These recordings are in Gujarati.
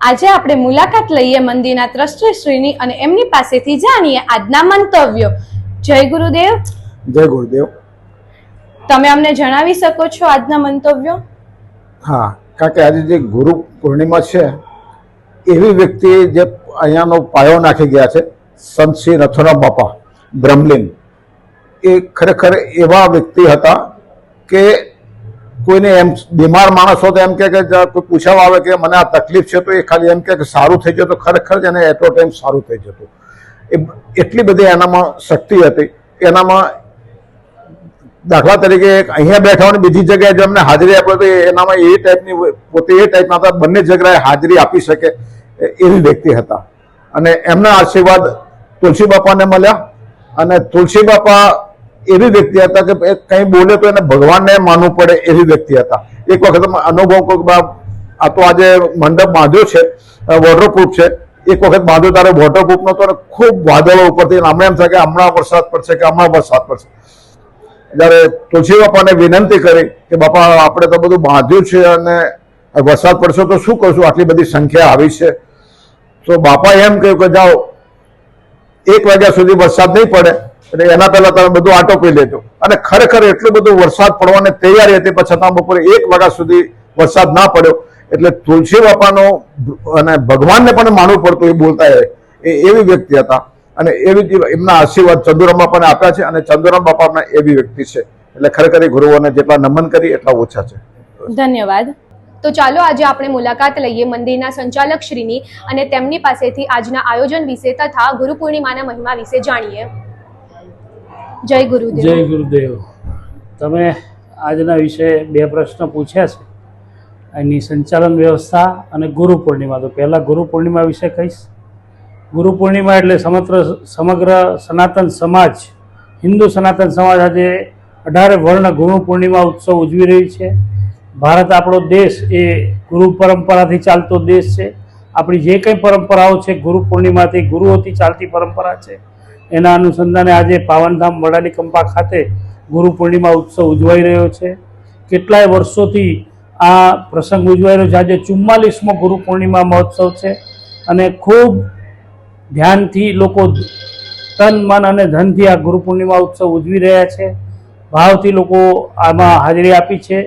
આજે આપણે મુલાકાત લઈએ મંદિરના ટ્રસ્ટીશ્રીની અને એમની પાસેથી જાણીએ આજના મંતવ્યો. જય ગુરુદેવ. જય ગુરુદેવ. તમે અમને જણાવી શકો છો આજના મંતવ્યો? હા કારણ કે આજે જે ગુરુ પૂર્ણિમા છે એવી વ્યક્તિ જે અહીંયાનો પાયો નાખી ગયા છે સંત શ્રી નથુરામ બાપા બ્રહ્મલીન. એ ખરેખર એવા વ્યક્તિ હતા કે કોઈને એમ બીમાર માણસ હોય તો એમ કે કોઈ પૂછાવા આવે કે મને આ તકલીફ છે, તો એ ખાલી એમ કે સારું થઈ જતું, ખરેખર જ એને એટલો ટાઈમ સારું થઈ જતું. એ એટલી બધી એનામાં શક્તિ હતી. એનામાં દાખલા તરીકે અહીંયા બેઠા હોય બીજી જગ્યાએ જો એમને હાજરી આપે તો એનામાં એ ટાઈપની પોતે એ ટાઈપના હતા, બંને જગ્યાએ હાજરી આપી શકે એવી વ્યક્તિ હતા. અને એમના આશીર્વાદ તુલસી બાપાને મળ્યા અને તુલસી બાપા એવી વ્યક્તિ હતા કે કંઈ બોલે તો એને ભગવાનને માનવું પડે એવી વ્યક્તિ હતા. એક વખત અનુભવ કોઈ આ તો આજે મંડપ બાંધ્યો છે વોટરપ્રૂફ છે. એક વખત બાંધ્યો ત્યારે વોટરપ્રૂફ નતો અને ખૂબ વાદળો ઉપરથી હમણાં એમ થાય કે હમણાં વરસાદ પડશે કે હમણાં વરસાદ પડશે. જ્યારે તુલસી બાપાને વિનંતી કરી કે બાપા, આપણે તો બધું બાંધ્યું છે અને વરસાદ પડશે તો શું કરશું? આટલી બધી સંખ્યા આવી છે. તો બાપા એમ કહ્યું કે જાઓ, એક વાગ્યા સુધી વરસાદ નહીં પડે. એટલે એના પહેલા તમે બધું આટોપી લેજો. અને ખરેખર એટલું બધું વરસાદ પડવાની તૈયારી હતી પણ છતાં બપોરે એક વાગ્યા સુધી વરસાદ ના પડ્યો. એટલે તુલસી બાપાનો અને ભગવાનને પણ માનવું પડતું, એ બોલતા એ એવી વ્યક્તિ હતા. અને એવી એમના આશીર્વાદ ચંદુરામ બાપાને આપ્યા છે, અને ચંદુરામ બાપા એવી વ્યક્તિ છે. એટલે ખરેખર ગુરુઓને જેટલા નમન કરી એટલા ઓછા છે. ધન્યવાદ. તો ચાલો આજે આપણે મુલાકાત લઈએ મંદિરના સંચાલક શ્રીની અને તેમની પાસેથી આજના આયોજન વિશે તથા ગુરુ પૂર્ણિમાના મહિમા વિશે જાણીએ. જય જય ગુરુદેવ ગુરુદેવ. તમે આજના વિશે બે પ્રશ્ન પૂછ્યા છે. એની સંચાલન વ્યવસ્થા અને ગુરુ પૂર્ણિમા. તો પહેલાં ગુરુ પૂર્ણિમા વિશે કહીશ. ગુરુ પૂર્ણિમા એટલે સમગ્ર સમગ્ર સનાતન સમાજ, હિન્દુ સનાતન સમાજ આજે અઢારે વર્ણ ગુરુ પૂર્ણિમા ઉત્સવ ઉજવી રહી છે. ભારત આપણો દેશ એ ગુરુ પરંપરાથી ચાલતો દેશ છે. આપણી જે કંઈ પરંપરાઓ છે, ગુરુ પૂર્ણિમાથી ગુરુઓથી ચાલતી પરંપરા છે. એના અનુસંધાને આજે પાવનધામ વડાલી કંપા ખાતે ગુરુ પૂર્ણિમા ઉત્સવ ઉજવાઈ રહ્યો છે. કેટલાય વર્ષોથી આ પ્રસંગ ઉજવાઈ રહ્યો છે. આજે ચુમ્માલીસમો ગુરુ પૂર્ણિમા મહોત્સવ છે અને ખૂબ ધ્યાનથી લોકો તન, મન અને ધનથી આ ગુરુ પૂર્ણિમા ઉત્સવ ઉજવી રહ્યા છે. ભાવથી લોકો આમાં હાજરી આપી છે.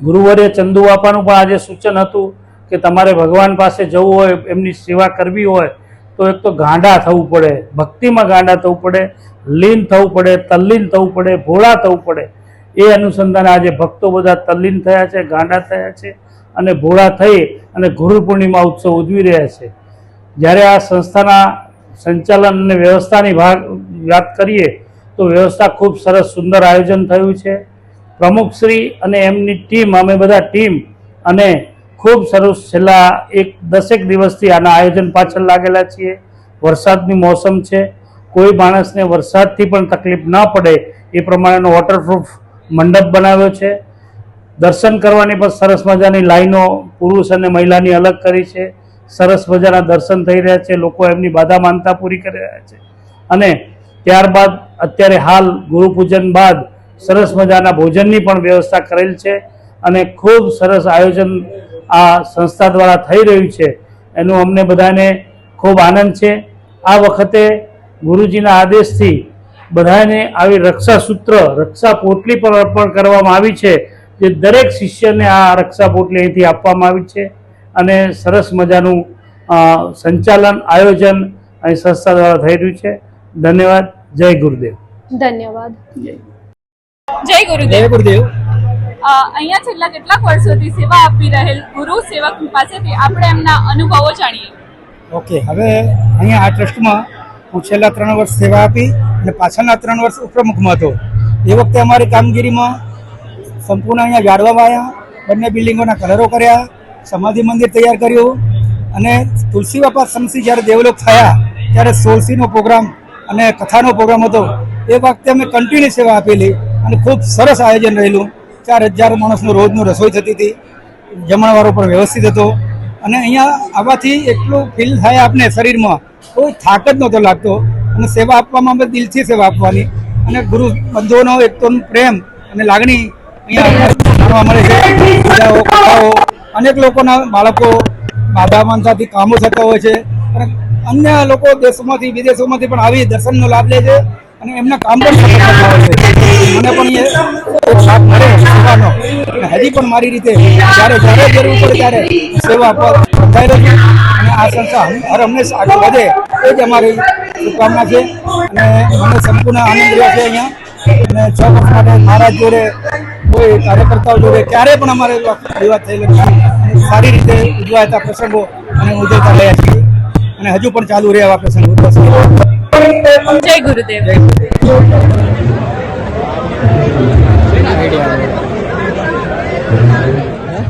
ગુરુવરે ચંદુ બાપાનું પણ આજે સૂચન હતું કે તમારે ભગવાન પાસે જવું હોય, એમની સેવા કરવી હોય તો એક તો ગાંડા થવું પડે, ભક્તિમાં ગાંડા થવું પડે, લીન થવું પડે, તલ્લીન થવું પડે, ભોળા થવું પડે. એ અનુસંધાને આજે ભક્તો બધા તલ્લીન થયા છે, ગાંડા થયા છે અને ભોળા થઈ અને ગુરુ પૂર્ણિમા ઉત્સવ ઉજવી રહ્યા છે. જ્યારે આ સંસ્થાના સંચાલન અને વ્યવસ્થાની વાત કરીએ તો વ્યવસ્થા ખૂબ સરસ સુંદર આયોજન થયું છે. પ્રમુખશ્રી અને એમની ટીમ, અમે બધા ટીમ અને ખૂબ સરસ છેલ્લા એક દસેક દિવસથી આના આયોજન પાછળ લાગેલા છીએ. વરસાદની મોસમ છે. કોઈ માણસને વરસાદથી પણ તકલીફ ન પડે એ પ્રમાણેનો વોટરપ્રૂફ મંડપ બનાવ્યો છે. દર્શન કરવાની પણ સરસ મજાની લાઈનો પુરુષ અને મહિલાની અલગ કરી છે. સરસ મજાના દર્શન થઈ રહ્યા છે. લોકો એમની બાધા માનતા પૂરી કરી રહ્યા છે. અને ત્યારબાદ અત્યારે હાલ ગુરુપૂજન બાદ સરસ મજાના ભોજનની પણ વ્યવસ્થા કરેલ છે. અને ખૂબ સરસ આયોજન આ સંસ્થા દ્વારા થઈ રહ્યું છે એનું અમને બધાને ખૂબ આનંદ છે. આ વખતે ગુરુજીના આદેશથી બધાને આવી રક્ષા સૂત્ર રક્ષા પોટલી પણ અર્પણ કરવામાં આવી છે જે દરેક શિષ્યને આ રક્ષા પોટલી અહીંથી આપવામાં આવી છે. અને સરસ મજાનું સંચાલન આયોજન અહીં સંસ્થા દ્વારા થઈ રહ્યું છે. ધન્યવાદ. જય ગુરુદેવ. ધન્યવાદ. જય જય ગુરુદેવ. જય ગુરુદેવ. અહીંયા છેલ્લા કેટલાક વર્ષોથી સેવા આપી રહેલ ગુરુ સેવક પાસેથી આપણે એમના અનુભવો જાણીએ. ઓકે, હવે અહીંયા આ ટ્રસ્ટમાં હું છેલ્લા ત્રણ વર્ષ સેવા આપી અને પાછળના ત્રણ વર્ષ ઉપપ્રમુખમાં હતો. એ વખતે અમારી કામગીરીમાં સંપૂર્ણ અહીંયા જાળવામાં આવ્યા બંને બિલ્ડિંગોના કલરો કર્યા, સમાધિ મંદિર તૈયાર કર્યું અને તુલસી બાપા સમસી જ્યારે દેવલોક થયા ત્યારે સોલસીનો પ્રોગ્રામ અને કથાનો પ્રોગ્રામ હતો. એ વખતે અમે કન્ટિન્યુ સેવા આપેલી અને ખૂબ સરસ આયોજન રહેલું. ચાર હજાર માણસનું રોજનું રસોઈ થતી હતી. જમણવારો પણ વ્યવસ્થિત હતો. અને અહીંયા આવવાથી એટલું ફીલ થાય આપને શરીરમાં. કોઈ થાક જ નહોતો લાગતો. અને સેવા આપવામાં અમે દિલથી સેવા આપવાની. અને ગુરુ બંધુઓનો એક તો પ્રેમ અને લાગણી અહીંયા મળે છે. અનેક લોકોના બાળકો બાધા માનતાથી કામો થતા હોય છે. અને અન્ય લોકો દેશોમાંથી, વિદેશોમાંથી પણ આવી દર્શનનો લાભ લે છે. અને એમના કામ પણ મને પણ એ સાથ મળે સેવાનો. અને હજી પણ મારી રીતે જ્યારે જ્યારે જરૂર પડે ત્યારે સેવા પર બંધાયેલો રહી અને આ સંસ્થા હર હંમેશા આગળ વધે એ જ અમારી શુભકામના છે. અને મને સંપૂર્ણ આનંદ રહ્યો છે અહીંયા. અને છ વર્ષ માટે મહારાજ જોડે કોઈ કાર્યકર્તાઓ જોડે ક્યારે પણ અમારે વિવાદ થયેલો નથી. સારી રીતે ઉજવાતા પ્રસંગો અને ઉજવતા રહ્યા છીએ. અને હજુ પણ ચાલુ રહે એવા પ્રસંગો. જય ગુરુદેવ જય